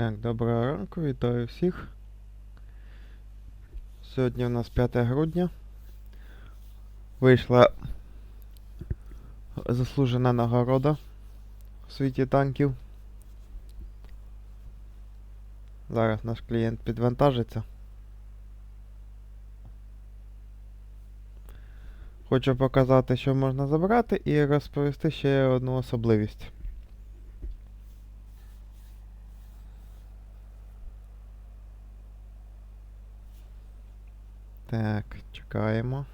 Так, доброго ранку, вітаю всіх. Сьогодні у нас 5 грудня. Вийшла заслужена нагорода в світі танків. Зараз наш клієнт підвантажиться. Хочу показати, що можна забрати, і розповісти ще одну особливість. Так, чекаємо.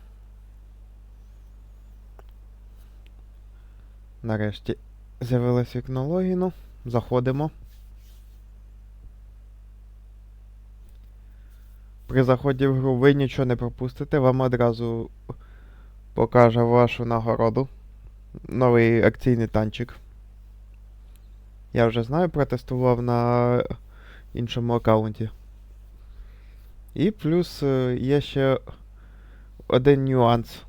Нарешті з'явилось вікно логіну. Заходимо. При заході в гру ви нічого не пропустите, вам одразу покаже вашу нагороду. Новий акційний танчик. Я вже знаю, протестував на іншому аккаунті. І плюс е, є ще один нюанс.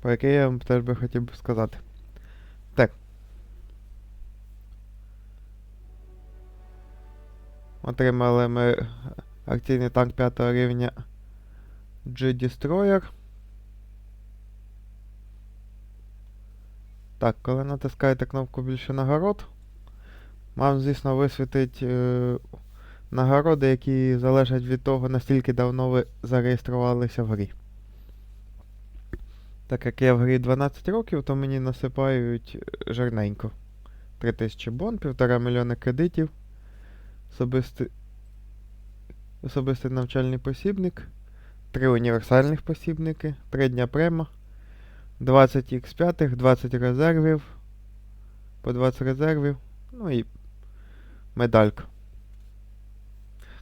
Про який я вам теж би хотів би сказати. Так. Отримали ми акційний танк 5 рівня G-Destroyer. Так, коли натискаєте кнопку більше нагород, вам, звісно, висвітить е, нагороди, які залежать від того, наскільки давно ви зареєструвалися в грі. Так як я в грі 12 років, то мені насипають е, жирненько. 3000 бон, 1,5 мільйона кредитів, особистий, особистий навчальний посібник, 3 універсальних посібники, 3 дня према. 20 X5, 20 резервів. По 20 резервів. Ну і медалька.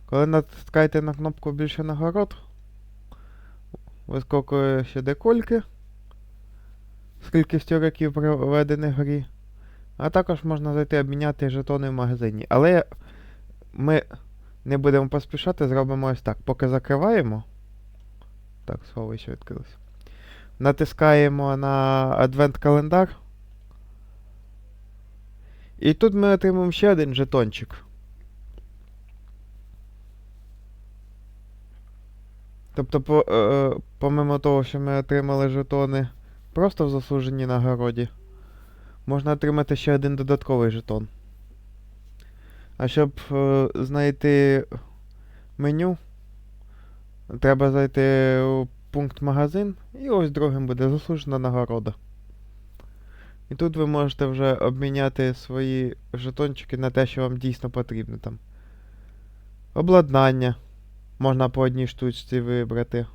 Коли натискаєте на кнопку більше нагород, вискокує ще декольки з кількістю років проведених в грі. А також можна зайти обміняти жетони в магазині. Але ми не будемо поспішати, зробимо ось так. Поки закриваємо. Так, сховище відкрилося. Натискаємо на адвент календар. І тут ми отримаємо ще один жетончик. Тобто, по, е, помимо того, що ми отримали жетони просто в заслуженій нагороді, можна отримати ще один додатковий жетон. А щоб е, знайти меню, треба зайти у пункт магазин, і ось другим буде заслужена нагорода. І тут ви можете вже обміняти свої жетончики на те, що вам дійсно потрібно там. Обладнання. Можна по одній штучці вибрати.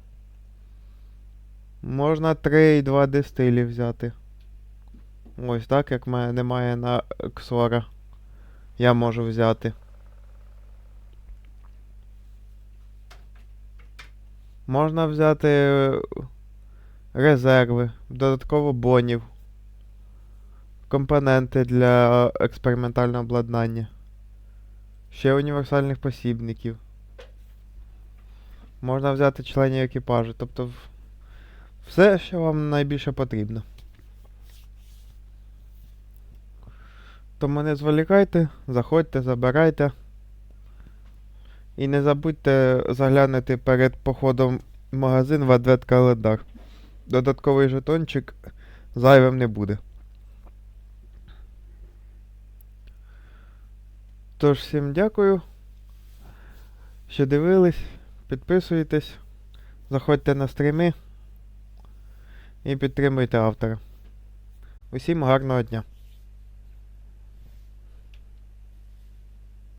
Можна 3 і 2 дистилі взяти. Ось так, як в мене немає на Ксора. Я можу взяти. Можна взяти е, резерви, додатково бонів, компоненти для експериментального обладнання, ще універсальних посібників. Можна взяти членів екіпажу, тобто все, що вам найбільше потрібно. Тому не зволікайте, заходьте, забирайте. І не забудьте заглянути перед походом в магазин в адвент календар. Додатковий жетончик зайвим не буде. Тож, всім дякую, що дивились, підписуйтесь, заходьте на стріми і підтримуйте автора. Усім гарного дня!